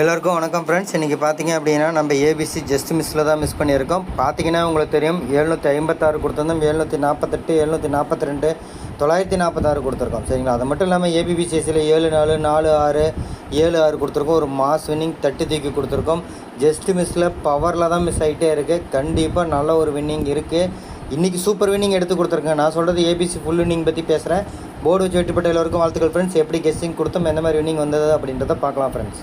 எல்லோருக்கும் வணக்கம் ஃப்ரெண்ட்ஸ் இன்றைக்கி பார்த்தீங்க அப்படின்னா நம்ம ஏபிசி ஜஸ்ட் மிஸ்ஸில் தான் மிஸ் பண்ணியிருக்கோம். பார்த்தீங்கன்னா உங்களுக்கு தெரியும் எழுநூற்றி ஐம்பத்தாறு கொடுத்துருந்தோம் எழுநூற்றி நாற்பத்தெட்டு எழுநூற்றி நாற்பத்தி ரெண்டு தொள்ளாயிரத்தி நாற்பத்தாறு கொடுத்துருக்கோம். சரிங்களா? அது மட்டும் இல்லாமல் ஏபிபிசிஎஸ்சியில் ஏழு நாலு நாலு ஆறு ஏழு ஆறு கொடுத்துருக்கோம். ஒரு மாஸ் வின்னிங் தட்டு தூக்கி கொடுத்துருக்கோம். ஜஸ்ட் மிஸ்ஸில் பவரில் தான் மிஸ் ஆகிட்டே இருக்குது கண்டிப்பாக நல்ல ஒரு வின்னிங் இருக்குது இன்றைக்கி சூப்பர் வின்னிங் எடுத்து கொடுத்துருக்கேன். நான் சொல்கிறது ஏபிசி ஃபுல் வின்னிங் பற்றி பேசுகிறேன் போர்டு வச்சு வெட்டிப்பட்ட எல்லோருக்கும் வாழ்த்துக்கள் ஃப்ரெண்ட்ஸ் எப்படி கெஸ்டிங் கொடுத்தோம் எந்த மாதிரி வின்னிங் வந்தது அப்படின்றத பார்க்கலாம் friends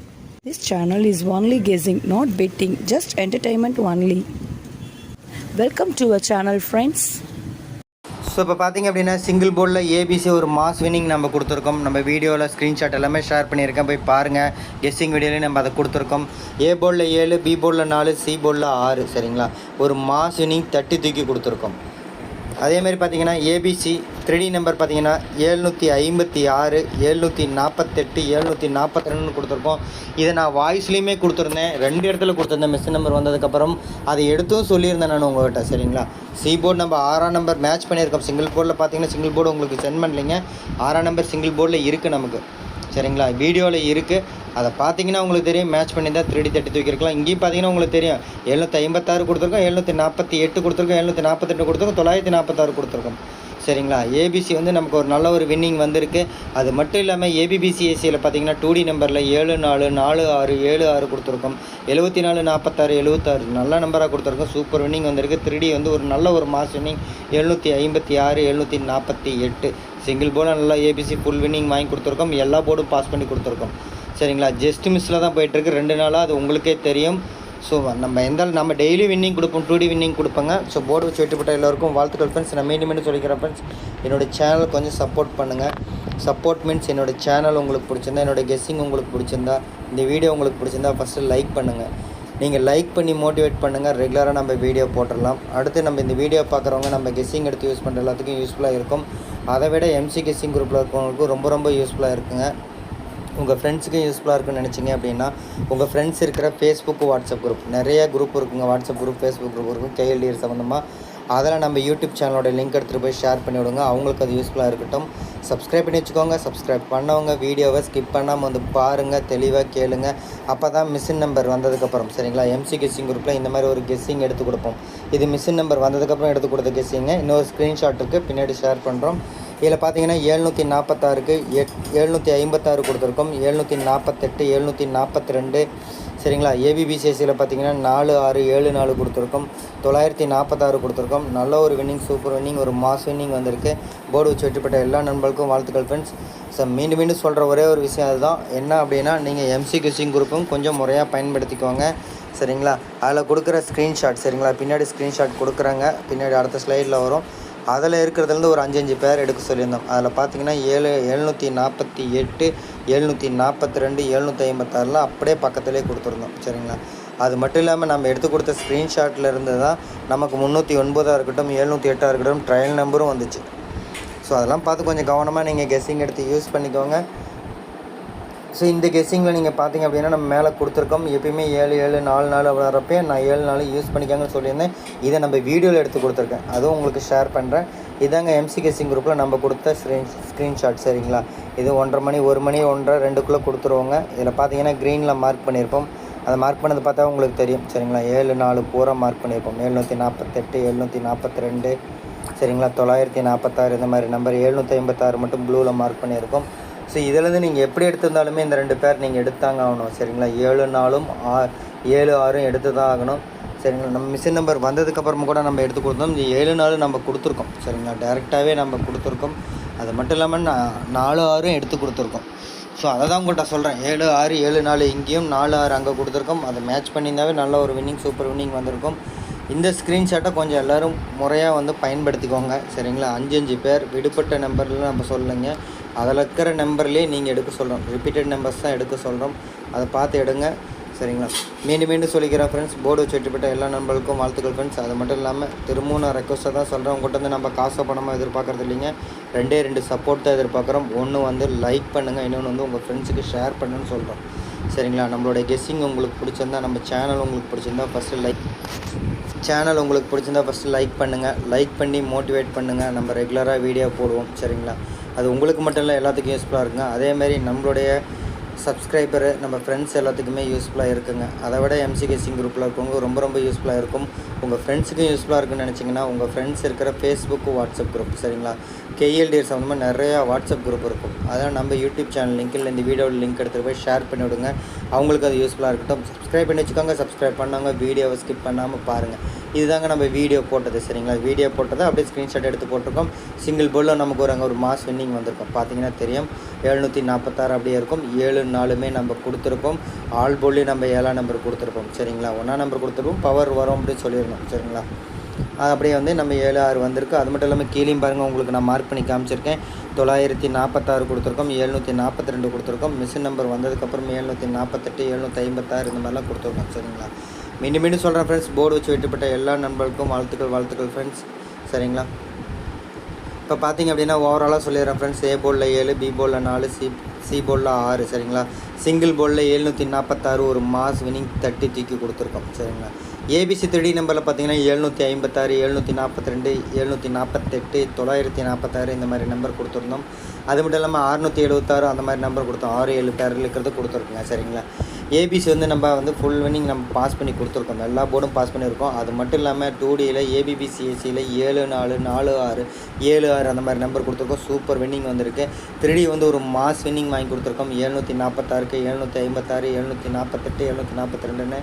This channel is only guessing, not betting, just entertainment only. Welcome to a channel friends so இப்போ பார்த்தீங்க அப்படின்னா சிங்கிள் போர்டில் ஏபிசி ஒரு மாஸ் வின்னிங் நம்ம கொடுத்துருக்கோம். நம்ம வீடியோவில் ஸ்க்ரீன்ஷாட் எல்லாமே ஷேர் பண்ணியிருக்கேன். போய் பாருங்கள் கெஸ்ஸிங் வீடியோலையும் நம்ம அதை கொடுத்துருக்கோம். ஏ போர்டில் ஏழு பி போர்டில் நாலு சி போர்டில் ஆறு சரிங்களா? ஒரு மாஸ் வின்னிங் தட்டி தூக்கி கொடுத்துருக்கோம். அதேமாதிரி பார்த்தீங்கன்னா ஏபிசி த்ரீடி நம்பர் பார்த்தீங்கன்னா ஏழ்நூற்றி ஐம்பத்தி ஆறு ஏழ்நூற்றி நாற்பத்தெட்டு ஏழ்நூற்றி நாற்பத்தி ரெண்டுன்னு கொடுத்துருக்கோம். இதை நான் வாய்ஸ்லேயுமே கொடுத்துருந்தேன். ரெண்டு இடத்துல கொடுத்துருந்தேன். மிஸ் நம்பர் வந்ததுக்கப்புறம் அதை எடுத்தும் சொல்லியிருந்தேன் நான் உங்கள்கிட்ட சரிங்களா? சி போர்டு நம்ம ஆறாம் நம்பர் மேட்ச் பண்ணியிருக்கோம். சிங்கிள் போர்டில் பார்த்தீங்கன்னா சிங்கிள் போர்டு உங்களுக்கு சென்ட் பண்ணலைங்க. ஆறாம் நம்பர் சிங்கிள் போர்டில் இருக்குது நமக்கு. சரிங்களா? வீடியோவில் இருக்குது அதை பார்த்தீங்கன்னா உங்களுக்கு தெரியும். மேட்ச் பண்ணி தான் த்ரீ தட்டி தூக்கிருக்கலாம் இங்கேயும் பார்த்தீங்கன்னா உங்களுக்கு தெரியும். எழுநூற்றி ஐம்பத்தாறு கொடுத்துருக்கோம். எழுநூற்றி நாற்பத்தி எட்டு கொடுத்துருக்கோம். எழுநூற்றி நாற்பத்தெட்டு கொடுத்துருக்கோம். தொள்ளாயிரத்தி நாற்பத்தாறு கொடுத்துருக்கோம். சரிங்களா? ஏபிசி வந்து நமக்கு ஒரு நல்ல ஒரு வின்னிங் வந்திருக்கு. அது மட்டும் இல்லாமல் ஏபிபிசிஎஸ்சியில் பார்த்தீங்கன்னா டூ டி நம்பரில் ஏழு நாலு நாலு ஆறு ஏழு ஆறு கொடுத்துருக்கோம். எழுபத்தி நாலு நாற்பத்தாறு எழுபத்தாறு நல்ல நம்பராக கொடுத்துருக்கோம். சூப்பர் வின்னிங் வந்திருக்கு. த்ரீ வந்து ஒரு நல்ல ஒரு மாஸ் வின்னிங் எழுநூற்றி ஐம்பத்தி ஆறு எழுநூற்றி நாற்பத்தி எட்டு. சிங்கிள் போர்டு நல்லா ஏபிசி ஃபுல் வின்னிங் வாங்கி கொடுத்துருக்கோம். எல்லா போர்டும் பாஸ் பண்ணி கொடுத்துருக்கோம். சரிங்களா? ஜஸ்ட் மிஸ்ஸில் தான் போயிட்டுருக்கு. ரெண்டு நாளாக அது உங்களுக்கே தெரியும். ஸோ நம்ம எந்த நம்ம டெய்லி வின்னிங் கொடுப்போம். டூ டி வின்னிங் கொடுப்பேங்க. ஸோ போர்டு வச்சு வெட்டிப்பட்ட எல்லோருக்கும் வாழ்த்துக்கள் ஃப்ரெண்ட்ஸ் நான் மீண்டும் மீண்டும் சொல்லிக்கிறேன் ஃப்ரெண்ட்ஸ் என்னோட சேனல் கொஞ்சம் சப்போர்ட் பண்ணுங்கள் சப்போர்ட் மீன்ஸ் என்னோட சேனல் உங்களுக்கு பிடிச்சிருந்தா என்னோட கெஸ்ஸிங் உங்களுக்கு பிடிச்சிருந்தா இந்த வீடியோ உங்களுக்கு பிடிச்சிருந்தா ஃபஸ்ட்டு லைக் பண்ணுங்கள் நீங்கள் லைக் பண்ணி மோட்டிவேட் பண்ணுங்கள் ரெகுலராக நம்ம வீடியோ போட்டுடலாம். அடுத்து நம்ம இந்த வீடியோ பார்க்குறவங்க நம்ம கெஸ்ஸிங் எடுத்து யூஸ் பண்ணுற எல்லாத்துக்கும் யூஸ்ஃபுல்லாக இருக்கும். அதை விட எம்சி குரூப்பில் இருக்கவங்களுக்கும் ரொம்ப ரொம்ப யூஸ்ஃபுல்லாக இருக்குங்க. உங்கள் ஃப்ரெண்ட்ஸுக்கும் யூஸ்ஃபுல்லாக இருக்குன்னு நினச்சிங்க அப்படின்னா உங்கள் ஃப்ரெண்ட்ஸ் இருக்கிற ஃபேஸ்புக் வாட்ஸ்அப் குரூப் நிறைய குரூப் இருக்குங்க. வாட்ஸ்அப் குரூப் ஃபேஸ்புக் குரூப் இருக்கும். கேஎல்டிஆர் சம்மந்தமாக அதில் நம்ம யூடியூப் சேனலோட லிங்க் எடுத்துகிட்டு போய் ஷேர் பண்ணி விடுங்க. அவங்களுக்கு அது யூஸ்ஃபுல்லாக இருக்கட்டும். சப்ஸ்கிரைப் பண்ணி வச்சுக்கோங்க. சப்ஸ்கிரைப் பண்ணவங்க வீடியோவை ஸ்கிப் பண்ணாமல் வந்து பாருங்கள் தெளிவாக கேளுங்க. அப்போ தான் மிஷின் நம்பர் வந்ததுக்கப்புறம் சரிங்களா? எம்சி கெஸ்ஸிங் குரூப்பில் இந்த மாதிரி ஒரு கெஸ்ஸிங் எடுத்து கொடுப்போம். இது மிஷின் நம்பர் வந்ததுக்கப்புறம் எடுத்து கொடுத்த கெஸ்ஸிங்க இன்னொரு ஸ்க்ரீன்ஷாட் இருக்குது பின்னாடி ஷேர் பண்ணுறோம் இதில் பார்த்தீங்கன்னா ஏழ்நூற்றி நாற்பத்தாறுக்கு எட் எழுநூற்றி ஐம்பத்தாறு கொடுத்துருக்கோம். எழுநூற்றி நாற்பத்தெட்டு எழுநூற்றி நாற்பத்தி ரெண்டு சரிங்களா? ஏபிபிசிஎஸ்சியில் பார்த்தீங்கன்னா நாலு ஆறு ஏழு நாலு கொடுத்துருக்கோம். தொள்ளாயிரத்தி நாற்பத்தாறு கொடுத்துருக்கோம். நல்ல ஒரு வின்னிங் சூப்பர் வின்னிங் ஒரு மாஸ் வின்னிங் வந்திருக்கு. போர்டு வச்சு வெற்றிப்பட்ட எல்லா நண்பர்களுக்கும் வாழ்த்துக்கள் ஃப்ரெண்ட்ஸ் ஸோ மீண்டும் மீண்டும் சொல்கிற ஒரே ஒரு விஷயம் அதுதான். என்ன அப்படின்னா நீங்கள் எம்சி கிசிங் குரூப்பும் கொஞ்சம் முறையாக பயன்படுத்திக்கோங்க. சரிங்களா? அதில் கொடுக்குற ஸ்க்ரீன்ஷாட் சரிங்களா? பின்னாடி ஸ்க்ரீன்ஷாட் கொடுக்குறாங்க. பின்னாடி அடுத்த ஸ்லைடில் வரும். அதில் இருக்கிறதுலேருந்து ஒரு அஞ்சஞ்சு பேர் எடுக்க சொல்லியிருந்தோம். அதில் பார்த்தீங்கன்னா ஏழு எழுநூற்றி நாற்பத்தி எட்டு எழுநூற்றி நாற்பத்தி ரெண்டு எழுநூற்றி ஐம்பத்தாறுலாம் அப்படியே பக்கத்துலேயே கொடுத்துருந்தோம். சரிங்களா? அது மட்டும் இல்லாமல் நம்ம எடுத்து கொடுத்த ஸ்க்ரீன்ஷாட்டில் இருந்து தான் நமக்கு முந்நூற்றி ஒன்பதாக இருக்கட்டும் எழுநூற்றி எட்டாக இருக்கட்டும் ட்ரையல் நம்பரும் வந்துச்சு. ஸோ அதெல்லாம் பார்த்து கொஞ்சம் கவனமாக நீங்கள் கெஸ்ஸிங் எடுத்து யூஸ் பண்ணிக்கோங்க. ஸோ இந்த கெஸ்ஸிங்கில் நீங்கள் பார்த்தீங்க அப்படின்னா நம்ம மேலே கொடுத்துருக்கோம். எப்பயுமே ஏழு ஏழு நாலு நாள் வரப்போ நான் ஏழு நாள் யூஸ் பண்ணிக்காங்கன்னு சொல்லியிருந்தேன். இதை நம்ம வீடியோவில் எடுத்து கொடுத்துருக்கேன். அதுவும் உங்களுக்கு ஷேர் பண்ணுறேன் இதாங்க எம்சி கெஸ்ஸிங் குரூப்பில் நம்ம கொடுத்த ஸ்க்ரீன் ஸ்க்ரீன்ஷாட் சரிங்களா? இது ஒன்றரை மணி ஒரு மணி ஒன்றரை ரெண்டுக்குள்ளே கொடுத்துருவோங்க. இதில் பார்த்தீங்கன்னா க்ரீனில் மார்க் பண்ணியிருப்போம். அதை மார்க் பண்ணது பார்த்தா உங்களுக்கு தெரியும். சரிங்களா? ஏழு நாலு பூரா மார்க் பண்ணியிருப்போம். எழுநூற்றி நாற்பத்தெட்டு எழுநூற்றி நாற்பத்தி ரெண்டு சரிங்களா? தொள்ளாயிரத்தி நாற்பத்தாறு இந்த மாதிரி நம்பர் எழுநூற்றி ஐம்பத்தாறு மட்டும் ப்ளூவில் மார்க் பண்ணியிருக்கோம். ஸோ இதுலேருந்து நீங்கள் எப்படி எடுத்திருந்தாலுமே இந்த ரெண்டு பேர் நீங்கள் எடுத்தாங்க ஆகணும் சரிங்களா? ஏழு நாளும் ஆ ஏழு ஆறும் எடுத்து தான் ஆகணும். சரிங்களா? நம்ம மிஷின் நம்பர் வந்ததுக்கப்புறமா கூட நம்ம எடுத்து கொடுத்தோம். இந்த ஏழு நாள் நம்ம கொடுத்துருக்கோம். சரிங்களா? டேரெக்டாகவே நம்ம கொடுத்துருக்கோம். அது மட்டும் இல்லாமல் நான் நாலு ஆறும் எடுத்து கொடுத்துருக்கோம். ஸோ அதை தான் உங்கள்கிட்ட சொல்கிறேன் ஏழு ஆறு ஏழு நாலு இங்கேயும் நாலு ஆறு அங்கே கொடுத்துருக்கோம். அதை மேட்ச் பண்ணியிருந்தாவே நல்ல ஒரு வின்னிங் சூப்பர் வின்னிங் வந்திருக்கும். இந்த ஸ்க்ரீன்ஷாட்டை கொஞ்சம் எல்லோரும் முறையாக வந்து பயன்படுத்திக்கோங்க. சரிங்களா? அஞ்சு அஞ்சு பேர் விடுபட்ட நம்பரில் நம்ம சொல்லுங்கள் அதில் இருக்கிற நம்பர்லேயே நீங்கள் எடுக்க சொல்கிறோம் ரிப்பீட்டட் நம்பர்ஸ் தான் எடுக்க சொல்கிறோம் அதை பார்த்து எடுங்க. சரிங்களா? மீண்டும் மீண்டும் சொல்லிக்கிறேன் ஃப்ரெண்ட்ஸ் போர்டு வச்சு எல்லா நண்பர்களுக்கும் வாழ்த்துக்கள் ஃப்ரெண்ட்ஸ் அது மட்டும் இல்லாமல் திரும்பவும் நான் ரெக்வஸ்ட்டாக தான் சொல்கிறேன் உங்கள்கிட்ட வந்து நம்ம காசோ பணமாக எதிர்பார்க்குறது இல்லைங்க. ரெண்டே ரெண்டு சப்போர்ட் தான் எதிர்பார்க்குறோம். ஒன்று வந்து லைக் பண்ணுங்கள் இன்னொன்று வந்து உங்கள் ஃப்ரெண்ட்ஸுக்கு ஷேர் பண்ணுன்னு சொல்கிறோம் சரிங்களா? நம்மளுடைய கெஸ்ஸிங் உங்களுக்கு பிடிச்சிருந்தா நம்ம சேனல் உங்களுக்கு பிடிச்சிருந்தா ஃபஸ்ட்டு லைக் சேனல் உங்களுக்கு பிடிச்சிருந்தா ஃபஸ்ட்டு லைக் பண்ணுங்கள் லைக் பண்ணி மோட்டிவேட் பண்ணுங்கள் நம்ம ரெகுலராக வீடியோ போடுவோம். சரிங்களா? அது உங்களுக்கு மட்டும் இல்லை எல்லாத்துக்கும் யூஸ்ஃபுல்லாக இருக்குங்க. அதேமாதிரி நம்மளுடைய சப்ஸ்கிரைபரு நம்ம ஃப்ரெண்ட்ஸ் எல்லாத்துக்குமே யூஸ்ஃபுல்லாக இருக்குங்க. அதை விட எம்சி குரூப்பில் இருக்கவங்க ரொம்ப ரொம்ப யூஸ்ஃபுல்லாக இருக்கும். உங்கள் ஃப்ரெண்ட்ஸுக்கும் யூஸ்ஃபுல்லாக இருக்குன்னு நினச்சிங்கன்னா உங்கள் ஃப்ரெண்ட்ஸ் இருக்கிற ஃபேஸ்புக்கு வாட்ஸ்அப் குரூப் சரிங்களா? கேஎல்டிஆர் சம்மந்தமாக நிறையா வாட்ஸ்அப் குரூப் இருக்கும். அதெல்லாம் நம்ம யூடியூப் சேனல் லிங்க்கில் இந்த வீடியோவில் லிங்க் எடுத்துகிட்டு போய் ஷேர் பண்ணி விடுங்க. அவங்களுக்கு அது யூஸ்ஃபுல்லாக இருக்கட்டும். சப்ஸ்கிரைப் பண்ணி வச்சுக்கோங்க. சப்ஸ்கிரைப் பண்ணாங்க வீடியோவை ஸ்கிப் பண்ணாமல் பாருங்கள் இதுதாங்க நம்ம வீடியோ போட்டது சரிங்களா? வீடியோ போட்டதை அப்படியே ஸ்க்ரீன்ஷாட் எடுத்து போட்டிருக்கோம். சிங்கிள் போலில் நமக்கு ஒரு அங்கே ஒரு மாஸ் வின்னிங் வந்திருக்கும். பார்த்தீங்கன்னா தெரியும். எழுநூற்றி நாற்பத்தாறு அப்படியே இருக்கும். ஏழு நாலுமே நம்ம கொடுத்துருப்போம். ஆல் போல்லையும் நம்ம ஏழாம் நம்பர் கொடுத்துருப்போம். சரிங்களா? ஒன்றா நம்பர் கொடுத்துருப்போம். பவர் வரும் அப்படின்னு சொல்லியிருந்தோம் சரிங்களா? அது அப்படியே வந்து நம்ம ஏழு ஆறு வந்திருக்கு. அது மட்டும் இல்லாமல் கீழேயும் பாருங்கள் உங்களுக்கு நான் மார்க் பண்ணி காமிச்சிருக்கேன். தொள்ளாயிரத்தி நாற்பத்தாறு கொடுத்துருக்கோம் எழுநூற்றி நாற்பத்தி ரெண்டு கொடுத்துருக்கோம். மிஷின் நம்பர் வந்ததுக்கப்புறம் எழுநூற்றி நாற்பத்தெட்டு எழுநூற்றி ஐம்பத்தாறு இந்த மாதிரிலாம் கொடுத்துருக்கோம் சரிங்களா? மீண்டும் மீண்டும் சொல்கிறேன் ஃப்ரெண்ட்ஸ் போர்டு வச்சு வெட்டுப்பட்ட எல்லா நண்பர்களுக்கும் வாழ்த்துக்கள் வாழ்த்துக்கள் ஃப்ரெண்ட்ஸ் சரிங்களா? இப்போ பார்த்தீங்க அப்படின்னா ஓவராலாக சொல்லிடுறேன் ஃப்ரெண்ட்ஸ் ஏ போர்டில் ஏழு பி போர்டில் நாலு சி சி போர்டில் ஆறு சரிங்களா? சிங்கிள் போர்டில் எழுநூற்றி நாற்பத்தாறு ஒரு மாஸ் வினிங் தட்டி தூக்கி கொடுத்துருக்கோம் சரிங்களா? ஏபிசி த்ரீ நம்பரில் பார்த்தீங்கன்னா எழுநூற்றி ஐம்பத்தாறு எழுநூற்றி நாற்பத்தி ரெண்டு எழுநூற்றி நாற்பத்தெட்டு தொள்ளாயிரத்தி நாற்பத்தாறு இந்த மாதிரி நம்பர் கொடுத்துருந்தோம். அது மட்டும் இல்லாமல் அறுநூற்றி எழுபத்தாறு அந்த மாதிரி நம்பர் கொடுத்தோம். ஆறு ஏழு பேரில் இருக்கிறது கொடுத்துருக்குங்க சரிங்களா? ஏபிசி வந்து நம்ம வந்து ஃபுல் வினிங் நம்ம பாஸ் பண்ணி கொடுத்துருக்கோம். எல்லா போர்டும் பாஸ் பண்ணியிருக்கோம் அது மட்டும் இல்லாமல் டூ டியில் ஏபிபிசிஎஸ்சியில் ஏழு நாலு நாலு ஆறு ஏழு ஆறு அந்த மாதிரி நம்பர் கொடுத்துருக்கோம். சூப்பர் வின்னிங் வந்திருக்கு. த்ரீ வந்து ஒரு மாஸ் வின்னிங் வாங்கி கொடுத்துருக்கோம். எழுநூற்றி நாற்பத்தாறுக்கு எழுநூற்றி ஐம்பத்தாறு எழுநூற்றி நாற்பத்தெட்டு எழுநூற்றி நாற்பத்தி ரெண்டுன்னு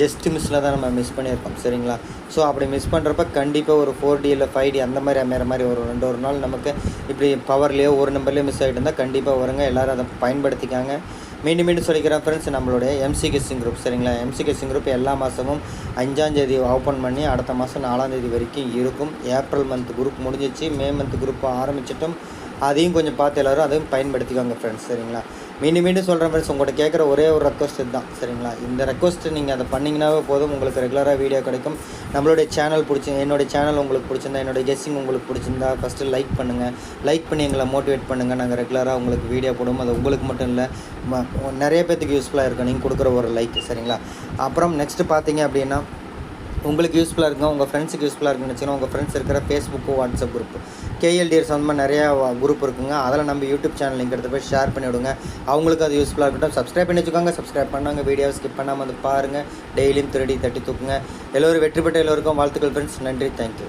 ஜஸ்ட் மிஸ்ஸில் தான் நம்ம மிஸ் பண்ணியிருக்கோம். சரிங்களா? ஸோ அப்படி மிஸ் பண்ணுறப்ப கண்டிப்பாக ஒரு ஃபோர் டி இல்லை ஃபைவ் டி அந்த மாதிரி அமையிற மாதிரி ஒரு ரெண்டு ஒரு நாள் நமக்கு இப்படி பவர்லேயோ ஒரு நம்பர்லேயோ மிஸ் ஆகிட்டு இருந்தால் கண்டிப்பாக வருங்க. எல்லோரும் அதை பயன்படுத்திக்காங்க. மீண்டும் மீண்டும் சொல்லிக்கிறேன் ஃப்ரெண்ட்ஸ் நம்மளுடைய எம்சி கெஸ்டிங் குரூப் சரிங்களா? எம்சி கெஸ்டிங் குரூப் எல்லா மாதமும் அஞ்சாந்தேதி ஓப்பன் பண்ணி அடுத்த மாதம் நாலாந்தேதி வரைக்கும் இருக்கும். ஏப்ரல் மந்த் குரூப் முடிஞ்சிச்சு. மே மந்த் குரூப் ஆரம்பிச்சிட்டும். அதையும் கொஞ்சம் பார்த்து எல்லோரும் அதையும் பயன்படுத்திக்கோங்க ஃப்ரெண்ட்ஸ் சரிங்களா? மீண்டும் மீண்டும் சொல்கிற மாதிரி உங்கள்கிட்ட கேட்குற ஒரே ஒரு ரெக்வஸ்ட் இதுதான் சரிங்களா? இந்த ரெக்வஸ்ட் நீங்கள் அதை பண்ணிங்கனாவே போதும் உங்களுக்கு ரெகுலராக வீடியோ கிடைக்கும். நம்மளுடைய சேனல் பிடிச்சி என்னுடைய சேனல் உங்களுக்கு பிடிச்சிருந்தா என்னுடைய கெஸ்ஸிங் உங்களுக்கு பிடிச்சிருந்தா ஃபஸ்ட்டு லைக் பண்ணுங்கள் லைக் பண்ணி எங்களை மோட்டிவேட் பண்ணுங்கள் நாங்கள் ரெகுலராக உங்களுக்கு வீடியோ போடுவோம். அது உங்களுக்கு மட்டும் இல்லை நிறைய பேர்த்துக்கு யூஸ்ஃபுல்லாக இருக்கும். நீங்கள் கொடுக்குற ஒரு லைக் சரிங்களா? அப்புறம் நெக்ஸ்ட்டு பார்த்தீங்க அப்படின்னா உங்களுக்கு யூஸ்ஃபுல்லாக இருக்கும் உங்கள் ஃப்ரெண்ட்ஸுக்கு யூஸ்ஃபுல்லாக இருக்குன்னு வச்சுக்கோங்க உங்கள் ஃப்ரெண்ட்ஸ் இருக்கிற ஃபேஸ்புக்கு வாட்ஸ்அப் குரூப் கேஎல்டிஆர் சம்மந்தமாக நிறையா குரூப் இருக்குங்க. அதில் நம்ம யூடியூப் சேனல் லிங்க் எடுத்து போய் ஷேர் பண்ணி விடுங்க. அவங்களுக்கு அது யூஸ்ஃபுல்லாக இருக்கட்டும். சப்ஸ்கிரைப் பண்ணி வச்சுக்கோங்க. சப்ஸ்கிரைப் பண்ணாங்க வீடியோ ஸ்கிப் பண்ணாமல் வந்து பாருங்கள் டெய்லியும் திருடி தட்டி தூக்குங்க. எல்லோரும் வெற்றி பெற்ற எல்லோருக்கும் வாழ்த்துக்கள் ஃப்ரெண்ட்ஸ் நன்றி. தேங்க்யூ